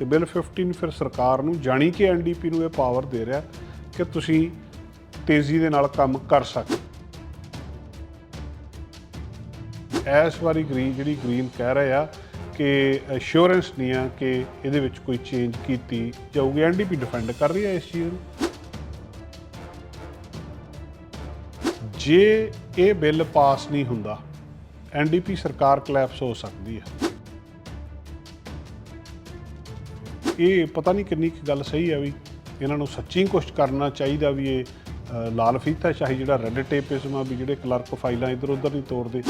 ਤੇ ਬਿੱਲ 15 ਫਿਰ ਸਰਕਾਰ ਨੂੰ ਜਾਣੀ ਕਿ ਐਨਡੀਪੀ ਨੂੰ ਇਹ ਪਾਵਰ ਦੇ ਰਿਹਾ ਕਿ ਤੁਸੀਂ ਤੇਜ਼ੀ ਦੇ ਨਾਲ ਕੰਮ ਕਰ ਸਕੋ ਇਸ ਵਾਰੀ ਗ੍ਰੀਨ ਜਿਹੜੀ ਗ੍ਰੀਨ ਕਹਿ ਰਹੇ ਆ ਕਿ ਅਸ਼ੋਰੈਂਸ ਨਹੀਂ ਆ ਕਿ ਇਹਦੇ ਵਿੱਚ ਕੋਈ ਚੇਂਜ ਕੀਤੀ ਜਾਊਗੀ। ਐਨਡੀਪੀ ਡਿਫੈਂਡ ਕਰ ਰਹੀ ਹੈ ਇਸ ਚੀਜ਼ ਨੂੰ। ਜੇ ਇਹ ਬਿੱਲ ਪਾਸ ਨਹੀਂ ਹੁੰਦਾ, ਐਨਡੀਪੀ ਸਰਕਾਰ ਕਲੈਪਸ ਹੋ ਸਕਦੀ ਹੈ। ਇਹ ਪਤਾ ਨਹੀਂ ਕਿੰਨੀ ਕੁ ਗੱਲ ਸਹੀ ਹੈ ਵੀ ਇਹਨਾਂ ਨੂੰ ਸੱਚੀ ਕੋਸ਼ਿਸ਼ ਕਰਨਾ ਚਾਹੀਦਾ ਵੀ ਇਹ ਅ, ਲਾਲ ਫੀਤਾ ਸ਼ਾਹੀ ਜਿਹੜਾ ਰੈੱਡ ਟੇਪਿਜ਼ਮ ਆ ਵੀ ਜਿਹੜੇ ਕਲਰਕ ਫਾਈਲਾਂ ਇੱਧਰ ਉੱਧਰ ਨਹੀਂ ਤੋੜਦੇ।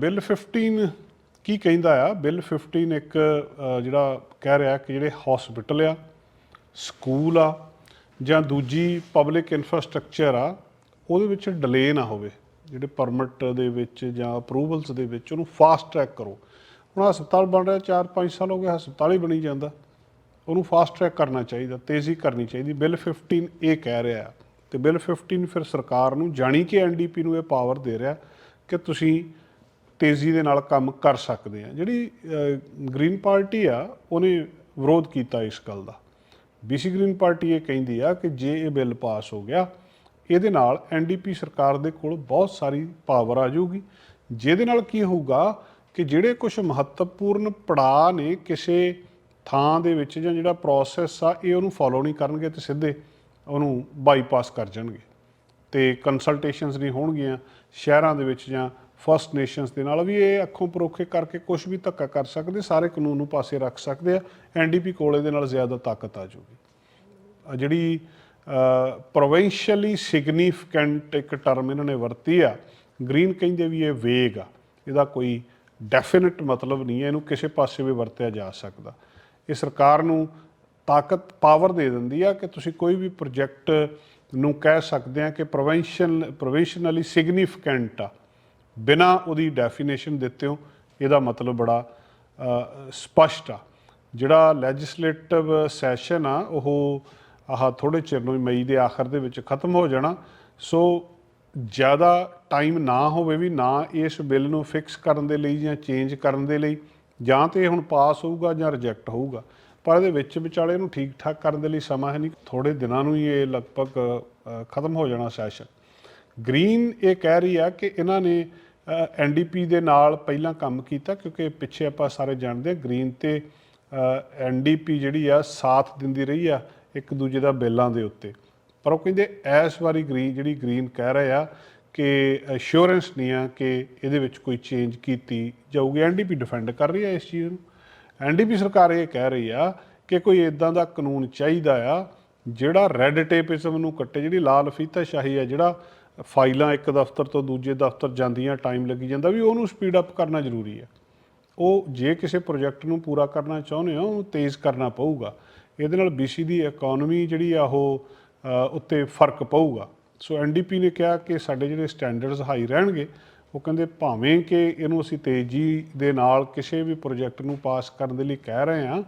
ਬਿੱਲ 15 ਕੀ ਕਹਿੰਦਾ ਆ? ਬਿੱਲ 15 ਇੱਕ ਅ, ਜਿਹੜਾ ਕਹਿ ਰਿਹਾ ਕਿ ਜਿਹੜੇ ਹਸਪੀਟਲ ਆ ਸਕੂਲ ਆ ਜਾਂ ਦੂਜੀ ਪਬਲਿਕ ਇਨਫਰਾਸਟ੍ਰਕਚਰ ਆ ਉਹਦੇ ਵਿੱਚ ਡਿਲੇ ਨਾ ਹੋਵੇ। ਜਿਹੜੇ ਪਰਮਿਟ ਦੇ ਵਿੱਚ ਜਾਂ ਅਪਰੂਵਲਸ ਦੇ ਵਿੱਚ ਉਹਨੂੰ ਫਾਸਟ ਟਰੈਕ ਕਰੋ। ਹੁਣ ਹਸਪਤਾਲ ਬਣ ਰਿਹਾ 4-5 ਸਾਲ ਹੋ ਗਏ, ਹਸਪਤਾਲ ਹੀ ਬਣੀ ਜਾਂਦਾ। ਉਹਨੂੰ ਫਾਸਟ ਟਰੈਕ ਕਰਨਾ ਚਾਹੀਦਾ, ਤੇਜ਼ੀ ਕਰਨੀ ਚਾਹੀਦੀ। ਬਿੱਲ 15 ਇਹ ਕਹਿ ਰਿਹਾ ਆ ਤੇ ਬਿੱਲ 15 ਫਿਰ ਸਰਕਾਰ ਨੂੰ ਜਾਣੀ ਕਿ ਐਨਡੀਪੀ ਨੂੰ ਇਹ ਪਾਵਰ ਦੇ ਰਿਹਾ ਕਿ ਤੁਸੀਂ ਤੇਜ਼ੀ ਦੇ ਨਾਲ ਕੰਮ ਕਰ ਸਕਦੇ ਆ। ਜਿਹੜੀ ਗ੍ਰੀਨ ਪਾਰਟੀ ਆ, ਉਹਨੇ ਵਿਰੋਧ ਕੀਤਾ ਇਸ ਗੱਲ ਦਾ। ਬੀਸੀ ਗ੍ਰੀਨ ਪਾਰਟੀ ਇਹ ਕਹਿੰਦੀ ਆ ਕਿ ਜੇ ਇਹ ਬਿੱਲ ਪਾਸ ਹੋ ਗਿਆ ਇਹਦੇ ਨਾਲ ਐਨਡੀਪੀ ਸਰਕਾਰ ਦੇ ਕੋਲ ਬਹੁਤ ਸਾਰੀ ਪਾਵਰ ਆ ਜਾਊਗੀ। ਜਿਹਦੇ ਨਾਲ ਕੀ ਹੋਊਗਾ ਕਿ ਜਿਹੜੇ ਕੁਝ ਮਹੱਤਵਪੂਰਨ ਪੜਾਅ ਨੇ ਕਿਸੇ ਥਾਂ ਦੇ ਵਿੱਚ ਜਾਂ ਜਿਹੜਾ ਪ੍ਰੋਸੈਸ ਆ, ਇਹ ਉਹਨੂੰ ਫੋਲੋ ਨਹੀਂ ਕਰਨਗੇ ਤੇ ਸਿੱਧੇ ਉਹਨੂੰ ਬਾਈਪਾਸ ਕਰ ਜਾਣਗੇ। ਤੇ ਕੰਸਲਟੇਸ਼ਨਸ ਨਹੀਂ ਹੋਣਗੀਆਂ ਸ਼ਹਿਰਾਂ ਦੇ ਵਿੱਚ ਜਾਂ ਫਰਸਟ ਨੇਸ਼ਨਸ ਦੇ ਨਾਲ ਵੀ ਇਹ ਅੱਖੋਂ ਪਰੋਖੇ ਕਰਕੇ ਕੁਝ ਵੀ ਧੱਕਾ ਕਰ ਸਕਦੇ, ਸਾਰੇ ਕਾਨੂੰਨ ਨੂੰ ਪਾਸੇ ਰੱਖ ਸਕਦੇ ਆ। ਐਨਡੀਪੀ ਕੋਲ ਇਹਦੇ ਨਾਲ ਜ਼ਿਆਦਾ ਤਾਕਤ ਆ ਜੂਗੀ ਜਿਹੜੀ ਪ੍ਰੋਵਿੰਸ਼ੀਅਲੀ ਸਿਗਨੀਫੀਕੈਂਟ ਇੱਕ ਟਰਮ ਇਹਨਾਂ ਨੇ ਵਰਤੀ ਆ ਗ੍ਰੀਨ ਕਹਿੰਦੇ ਵੀ ਇਹ ਵੇਗ ਆ। ਇਹਦਾ ਕੋਈ ਡੈਫੀਨਿਟ ਮਤਲਬ ਨਹੀਂ ਹੈ ਇਹਨੂੰ ਕਿਸੇ ਪਾਸੇ ਵੀ ਵਰਤਿਆ ਜਾ ਸਕਦਾ। ਇਹ ਸਰਕਾਰ ਨੂੰ ਤਾਕਤ ਪਾਵਰ ਦੇ ਦਿੰਦੀ ਆ ਕਿ ਤੁਸੀਂ ਕੋਈ ਵੀ ਪ੍ਰੋਜੈਕਟ ਨੂੰ ਕਹਿ ਸਕਦੇ ਆ ਕਿ ਪ੍ਰੋਵਿੰਸ਼ੀਅਲ ਪ੍ਰੋਵਿੰਸ਼ਨਲੀ ਸਿਗਨੀਫੀਕੈਂਟ ਆ। ਬਿਨਾ ਉਹਦੀ ਡੈਫੀਨੇਸ਼ਨ ਦਿੱਤੇ ਹੋ ਇਹਦਾ ਮਤਲਬ ਬੜਾ ਅ, ਸਪਸ਼ਟ ਆ। ਜਿਹੜਾ ਲੈਜਿਸਲੇਟਿਵ ਸੈਸ਼ਨ ਆ ਉਹ ਆਹ ਥੋੜੇ ਚਿਰ ਨੂੰ ਮਈ ਦੇ ਆਖਰ ਦੇ ਵਿੱਚ ਖਤਮ ਹੋ ਜਾਣਾ। ਸੋ ਜ਼ਿਆਦਾ ਟਾਈਮ ਨਾ ਹੋਵੇ ਵੀ ਨਾ ਇਸ ਬਿੱਲ ਨੂੰ ਫਿਕਸ ਕਰਨ ਦੇ ਲਈ ਜਾਂ ਚੇਂਜ ਕਰਨ ਦੇ ਲਈ, ਜਾਂ ਤੇ ਇਹ ਹੁਣ ਪਾਸ ਹੋਊਗਾ ਜਾਂ ਰਿਜੈਕਟ ਹੋਊਗਾ। ਪਰ ਇਹਦੇ ਵਿੱਚ ਵਿਚਾਲੇ ਨੂੰ ਠੀਕ ਠਾਕ ਕਰਨ ਦੇ ਲਈ ਸਮਾਂ ਹੈ ਨਹੀਂ। ਥੋੜੇ ਦਿਨਾਂ ਨੂੰ ਹੀ ਇਹ ਲਗਭਗ ਖਤਮ ਹੋ ਜਾਣਾ ਸੈਸ਼ਨ ਗ੍ਰੀਨ ਇਹ ਕਹਿ ਰਹੀ ਆ ਕਿ ਇਹਨਾਂ ਨੇ ਐਨਡੀਪੀ ਦੇ ਨਾਲ ਪਹਿਲਾਂ ਕੰਮ ਕੀਤਾ ਕਿਉਂਕਿ ਪਿੱਛੇ ਆਪਾਂ ਸਾਰੇ ਜਾਣਦੇ ਹਾਂ ਗ੍ਰੀਨ ਤੇ ਐਨਡੀਪੀ ਜਿਹੜੀ ਆ ਸਾਥ ਦਿੰਦੀ ਰਹੀ ਆ। ਇੱਕ ਦੂਜੇ ਦਾ ਬਿੱਲਾਂ ਦੇ ਉੱਤੇ। ਪਰ ਉਹ ਕਹਿੰਦੇ ਇਸ ਵਾਰੀ ਗ੍ਰੀਨ, ਜਿਹੜੀ ਗ੍ਰੀਨ ਕਹਿ ਰਹੇ ਆ ਕਿ ਅਸ਼ੋਰੈਂਸ ਨਹੀਂ ਆ ਕਿ ਇਹਦੇ ਵਿੱਚ ਕੋਈ ਚੇਂਜ ਕੀਤੀ ਜਾਊਗੀ। ਐਨਡੀਪੀ ਡਿਫੈਂਡ ਕਰ ਰਹੀ ਆ ਇਸ ਚੀਜ਼ ਨੂੰ। ਐਨਡੀਪੀ ਸਰਕਾਰ ਇਹ ਕਹਿ ਰਹੀ ਆ ਕਿ ਕੋਈ ਇਦਾਂ ਦਾ ਕਾਨੂੰਨ ਚਾਹੀਦਾ ਆ, ਜਿਹੜਾ ਰੈੱਡ ਟੇਪਿਜ਼ਮ ਨੂੰ ਕੱਟੇ। ਜਿਹੜੀ ਲਾਲ ਫੀਤਾਸ਼ਾਹੀ ਆ, ਜਿਹੜਾ ਫਾਈਲਾਂ ਇੱਕ ਦਫ਼ਤਰ ਤੋਂ ਦੂਜੇ ਦਫ਼ਤਰ ਜਾਂਦੀਆਂ ਟਾਈਮ ਲੱਗੀ ਜਾਂਦਾ, ਵੀ ਉਹਨੂੰ ਸਪੀਡ ਅਪ ਕਰਨਾ ਜ਼ਰੂਰੀ ਆ। ਉਹ ਜੇ ਕਿਸੇ ਪ੍ਰੋਜੈਕਟ ਨੂੰ ਪੂਰਾ ਕਰਨਾ ਚਾਹੁੰਦੇ ਹੋ ਉਹਨੂੰ ਤੇਜ਼ ਕਰਨਾ ਪਊਗਾ। ਇਹਦੇ ਨਾਲ BC ਦੀ ਇਕਨੋਮੀ ਜਿਹੜੀ ਆ ਉਹ ਉੱਤੇ ਫ਼ਰਕ ਪਊਗਾ। ਸੋ ਐਨਡੀਪੀ ਨੇ ਕਿਹਾ ਕਿ ਸਾਡੇ ਜਿਹੜੇ ਸਟੈਂਡਰਡਸ ਹਾਈ ਰਹਿਣਗੇ, ਉਹ ਕਹਿੰਦੇ ਭਾਵੇਂ ਕਿ ਇਹਨੂੰ ਅਸੀਂ ਤੇਜ਼ੀ ਦੇ ਨਾਲ ਕਿਸੇ ਵੀ ਪ੍ਰੋਜੈਕਟ ਨੂੰ ਪਾਸ ਕਰਨ ਦੇ ਲਈ ਕਹਿ ਰਹੇ ਹਾਂ,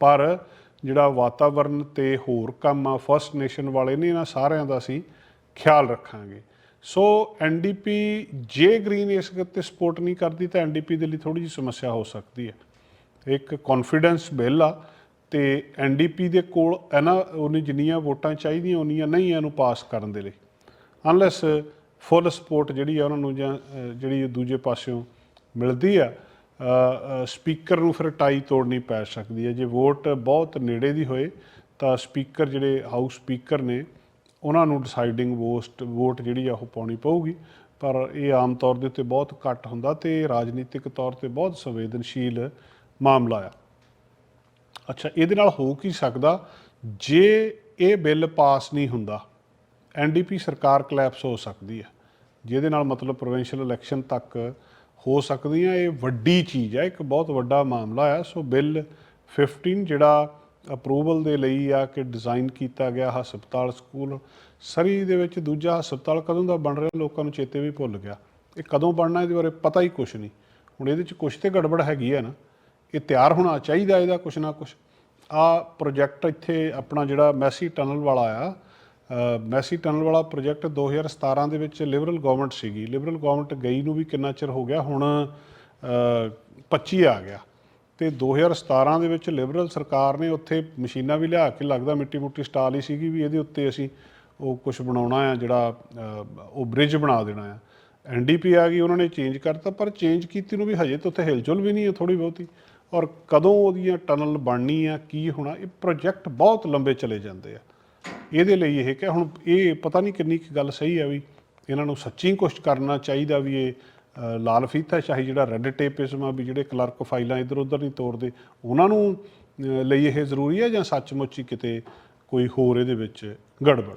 ਪਰ ਜਿਹੜਾ ਵਾਤਾਵਰਣ ਤੇ ਹੋਰ ਕੰਮ ਆ ਫਰਸਟ ਨੇਸ਼ਨ ਵਾਲੇ ਨੇ ਇਹਨਾਂ ਸਾਰਿਆਂ ਦਾ ਅਸੀਂ ਖਿਆਲ ਰੱਖਾਂਗੇ। ਸੋ ਐਨਡੀਪੀ ਜੇ ਗ੍ਰੀਨ ਇਸ ਤੇ ਸਪੋਰਟ ਨਹੀਂ ਕਰਦੀ, ਤਾਂ ਐਨਡੀਪੀ ਦੇ ਲਈ ਥੋੜੀ ਜਿਹੀ ਸਮੱਸਿਆ ਹੋ ਸਕਦੀ ਹੈ। ਇੱਕ ਕੌਨਫੀਡੈਂਸ ਬਿੱਲ ਆ ਤੇ ਐਨਡੀਪੀ ਦੇ ਕੋਲ ਇਹਨਾਂ, ਉਹਨੇ ਜਿੰਨੀਆਂ ਵੋਟਾਂ ਚਾਹੀਦੀਆਂ, ਉਨੀਆਂ ਨਹੀਂ ਇਹਨੂੰ ਪਾਸ ਕਰਨ ਦੇ ਲਈ। ਅਨਲੈਸ ਫੁੱਲ ਸਪੋਰਟ ਜਿਹੜੀ ਆ ਉਹਨਾਂ ਨੂੰ ਜਾਂ ਜਿਹੜੀ ਦੂਜੇ ਪਾਸਿਓਂ ਮਿਲਦੀ ਆ ਸਪੀਕਰ ਨੂੰ ਫਿਰ ਟਾਈ ਤੋੜਨੀ ਪੈ ਸਕਦੀ ਹੈ ਜੇ ਵੋਟ ਬਹੁਤ ਨੇੜੇ ਦੀ ਹੋਏ, ਤਾਂ ਸਪੀਕਰ ਜਿਹੜੇ ਹਾਊਸ ਸਪੀਕਰ ਨੇ, ਉਹਨਾਂ ਨੂੰ ਡਿਸਾਈਡਿੰਗ ਵੋਟ ਵੋਟ ਜਿਹੜੀ ਆ ਉਹ ਪਾਉਣੀ ਪਊਗੀ। ਪਰ ਇਹ ਆਮ ਤੌਰ ਦੇ ਉੱਤੇ ਬਹੁਤ ਘੱਟ ਹੁੰਦਾ ਤੇ ਰਾਜਨੀਤਿਕ ਤੌਰ ਤੇ ਬਹੁਤ ਸੰਵੇਦਨਸ਼ੀਲ ਮਾਮਲਾ ਆ। ਅੱਛਾ, ਇਹਦੇ ਨਾਲ ਹੋ ਕੀ ਸਕਦਾ? ਜੇ ਇਹ ਬਿੱਲ ਪਾਸ ਨਹੀਂ ਹੁੰਦਾ ਐਨਡੀਪੀ ਸਰਕਾਰ ਕਲੈਪਸ ਹੋ ਸਕਦੀ ਹੈ। ਜਿਹਦੇ ਨਾਲ ਮਤਲਬ ਪ੍ਰੋਵਿੰਸ਼ੀਅਲ ਇਲੈਕਸ਼ਨ ਤੱਕ ਹੋ ਸਕਦੀਆਂ, ਇਹ ਵੱਡੀ ਚੀਜ਼ ਹੈ, ਇੱਕ ਬਹੁਤ ਵੱਡਾ ਮਾਮਲਾ ਹੈ। ਸੋ ਬਿੱਲ 15 ਜਿਹੜਾ ਅਪਰੂਵਲ ਦੇ ਲਈ ਆ ਕਿ ਡਿਜ਼ਾਈਨ ਕੀਤਾ ਗਿਆ ਹਸਪਤਾਲ, ਸਕੂਲ, ਸਰੀ ਦੇ ਵਿੱਚ ਦੂਜਾ ਹਸਪਤਾਲ ਕਦੋਂ ਦਾ ਬਣ ਰਿਹਾ, ਲੋਕਾਂ ਨੂੰ ਚੇਤੇ ਵੀ ਭੁੱਲ ਗਿਆ। ਇਹ ਕਦੋਂ ਬਣਨਾ, ਇਹਦੇ ਬਾਰੇ ਪਤਾ ਹੀ ਕੁਝ ਨਹੀਂ। ਹੁਣ ਇਹਦੇ ਚ ਕੁਝ ਤੇ ਗੜਬੜ ਹੈਗੀ ਹੈ ਨਾ। ਇਹ ਤਿਆਰ ਹੋਣਾ ਚਾਹੀਦਾ ਇਹਦਾ ਕੁਛ ਨਾ ਕੁਛ। ਆ ਪ੍ਰੋਜੈਕਟ ਇੱਥੇ ਆਪਣਾ ਜਿਹੜਾ ਮੈਸੀ ਟਨਲ ਵਾਲਾ ਆ ਮੈਸੀ ਟਨਲ ਵਾਲਾ ਪ੍ਰੋਜੈਕਟ 2017 ਦੇ ਵਿੱਚ ਲਿਬਰਲ ਗਵਰਨਮੈਂਟ ਸੀਗੀ। ਲਿਬਰਲ ਗਵਰਨਮੈਂਟ ਗਈ ਨੂੰ ਵੀ ਕਿੰਨਾ ਚਿਰ ਹੋ ਗਿਆ? ਹੁਣ ਅ, 25 ਆ ਗਿਆ। ਤੇ 2017 ਦੇ ਵਿੱਚ ਲਿਬਰਲ ਸਰਕਾਰ ਨੇ ਉੱਥੇ ਮਸ਼ੀਨਾਂ ਵੀ ਲਿਆ ਕੇ ਲੱਗਦਾ ਮਿੱਟੀ ਮੁੱਟੀ ਸਟਾਲ ਹੀ ਸੀਗੀ ਵੀ ਇਹਦੇ ਉੱਤੇ ਅਸੀਂ ਉਹ ਕੁਝ ਬਣਾਉਣਾ ਆ ਜਿਹੜਾ ਉਹ ਬ੍ਰਿਜ ਬਣਾ ਦੇਣਾ ਆ। ਐਨਡੀਪੀ ਆ ਗਈ ਉਹਨਾਂ ਨੇ ਚੇਂਜ ਕਰਤਾ ਪਰ ਚੇਂਜ ਕੀਤੀ ਨੂੰ ਵੀ ਹਜੇ ਤਾਂ ਉੱਥੇ ਹਿਲਜੁਲ ਵੀ ਨਹੀਂ ਹੈ ਥੋੜੀ ਬਹੁਤੀ। ਔਰ ਕਦੋਂ ਉਹਦੀਆਂ ਟਨਲ ਬਣਨੀ ਆ ਕੀ ਹੋਣਾ, ਇਹ ਪ੍ਰੋਜੈਕਟ ਬਹੁਤ ਲੰਬੇ ਚਲੇ ਜਾਂਦੇ ਆ। ਇਹਦੇ ਲਈ ਇਹ ਕਿ ਹੁਣ ਇਹ ਪਤਾ ਨਹੀਂ ਕਿੰਨੀ ਕੁ ਗੱਲ ਸਹੀ ਆ ਵੀ ਇਹਨਾਂ ਨੂੰ ਸੱਚੀ ਕੁਛ ਕਰਨਾ ਚਾਹੀਦਾ ਵੀ ਇਹ ਲਾਲ ਫੀਤਾ ਸ਼ਾਹੀ ਜਿਹੜਾ ਰੈੱਡ ਟੇਪਿਸਮ ਆ ਵੀ ਜਿਹੜੇ ਕਲਰਕ ਫਾਈਲਾਂ ਇੱਧਰ ਉੱਧਰ ਨਹੀਂ ਤੋਰਦੇ, ਉਹਨਾਂ ਨੂੰ ਲਈ ਇਹ ਜ਼ਰੂਰੀ ਹੈ ਜਾਂ ਸੱਚਮੁੱਚ ਹੀ ਕਿਤੇ ਕੋਈ ਹੋਰ ਇਹਦੇ ਵਿੱਚ ਗੜਬੜ?